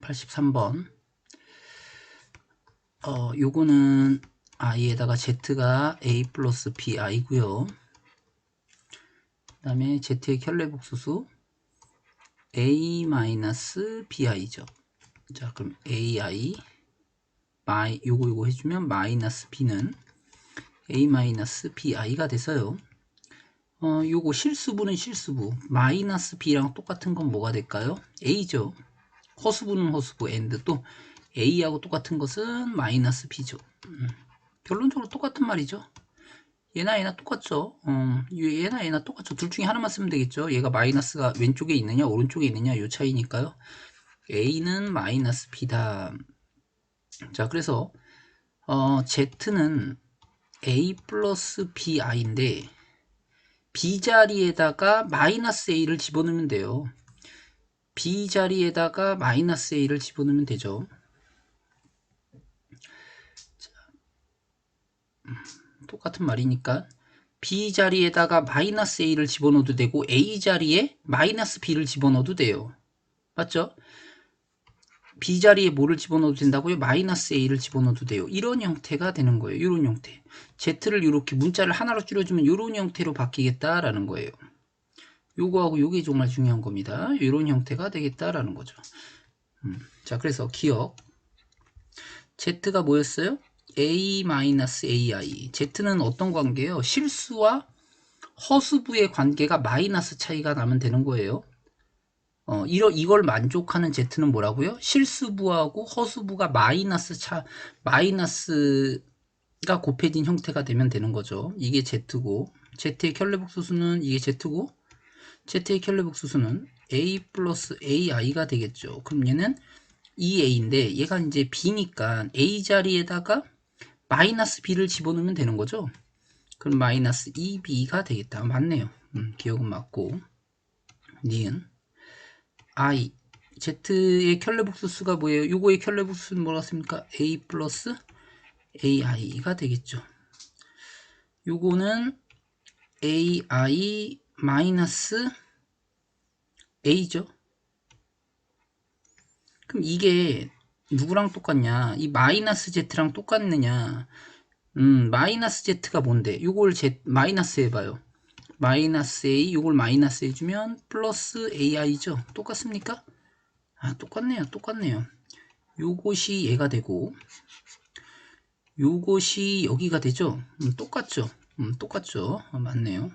83번. 어, 요거는 i에다가 z가 a 플러스 bi고요. 그 다음에 z의 켤레복수수 a 마이너스 bi죠. 자, 그럼 ai 마이 요거 요거 해주면 마이너스 b는 a 마이너스 bi가 돼서요. 어, 요거 실수부는 실수부 마이너스 b랑 똑같은 건 뭐가 될까요? a죠. 허수부는 허수부 and 또 a하고 똑같은 것은 마이너스 b죠. 음, 결론적으로 똑같은 말이죠. 얘나 얘나 똑같죠. 음, 얘나 얘나 똑같죠. 둘 중에 하나만 쓰면 되겠죠. 얘가 마이너스가 왼쪽에 있느냐 오른쪽에 있느냐 요 차이니까요. a는 마이너스 b다. 자 그래서 어, z는 a 플러스 bi인데 b 자리에다가 마이너스 a를 집어넣으면 돼요. B 자리에다가 마이너스 a를 집어넣으면 되죠. 자, 음, 똑같은 말이니까 b 자리에다가 마이너스 a를 집어넣어도 되고 a 자리에 마이너스 b를 집어넣어도 돼요. 맞죠? b 자리에 뭐를 집어넣어도 된다고요? 마이너스 a를 집어넣어도 돼요. 이런 형태가 되는 거예요. 이런 형태. z를 이렇게 문자를 하나로 줄여주면 이런 형태로 바뀌겠다라는 거예요. 요거하고 요게 정말 중요한 겁니다. 이런 형태가 되겠다라는 거죠. 음, 자, 그래서 기억. Z가 뭐였어요? A-AI. Z는 어떤 관계예요? 실수와 허수부의 관계가 마이너스 차이가 나면 되는 거예요. 어, 이러, 이걸 만족하는 Z는 뭐라고요? 실수부하고 허수부가 마이너스 차, 마이너스가 곱해진 형태가 되면 되는 거죠. 이게 Z고, Z의 켤레복수수는 이게 Z고, Z의 켤레복 수수는 A 플러스 AI가 되겠죠. 그럼 얘는 2A인데 얘가 이제 B니까 A 자리에다가 마이너스 B를 집어넣으면 되는 거죠. 그럼 마이너스 2B가 되겠다. 맞네요. 음, 기억은 맞고. 니은 I Z의 켤레복수수가 뭐예요? 요거의 켤레복수수는 뭐라 습니까 A 플러스 AI가 되겠죠. 요거는 AI 마이너스 a죠. 그럼 이게 누구랑 똑같냐? 이 마이너스 z랑 똑같느냐? 음, 마이너스 z가 뭔데? 요걸 z 마이너스 해봐요. 마이너스 a 요걸 마이너스 해주면 플러스 ai죠. 똑같습니까? 아, 똑같네요. 똑같네요. 요것이 얘가 되고 요것이 여기가 되죠. 음, 똑같죠. 음, 똑같죠. 어, 맞네요.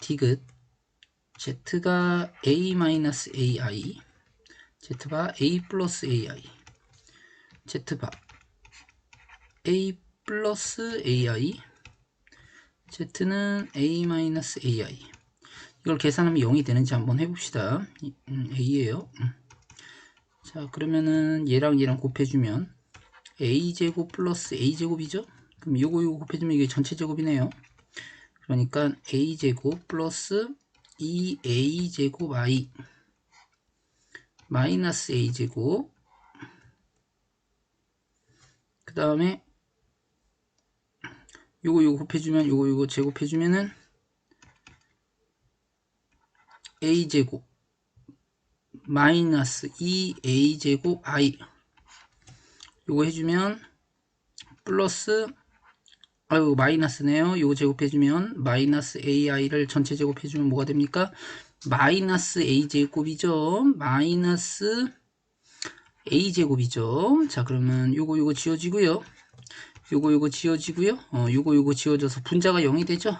디귿 z가 a-ai z바 a 플러스 ai z바 a 플러스 ai z는 a 마이너스 ai 이걸 계산하면 0이 되는지 한번 해봅시다. 음, a예요. 음. 자 그러면은 얘랑 얘랑 곱해주면 a제곱 플러스 a제곱이죠? 그럼 요거 요거 곱해주면 이게 전체 제곱이네요 그러니까 a제곱 플러스 2a제곱 i 마이너스 a제곱. 그 다음에 요거 요거 곱해주면 요거 요거 제곱해주면은 a제곱 마이너스 2a제곱 i. 요거 해주면 플러스 아유 마이너스네요. 이거 제곱해주면 마이너스 ai를 전체 제곱해주면 뭐가 됩니까? 마이너스 a제곱이죠. 마이너스 a제곱이죠. 자 그러면 요거 요거 지워지고요. 요거 요거 지워지고요. 어, 요거 요거 지워져서 분자가 0이 되죠.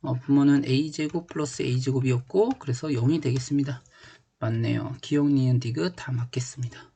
어, 부모는 a제곱 플러스 a제곱이었고 그래서 0이 되겠습니다. 맞네요. 기억, 니은, 디귿 다 맞겠습니다.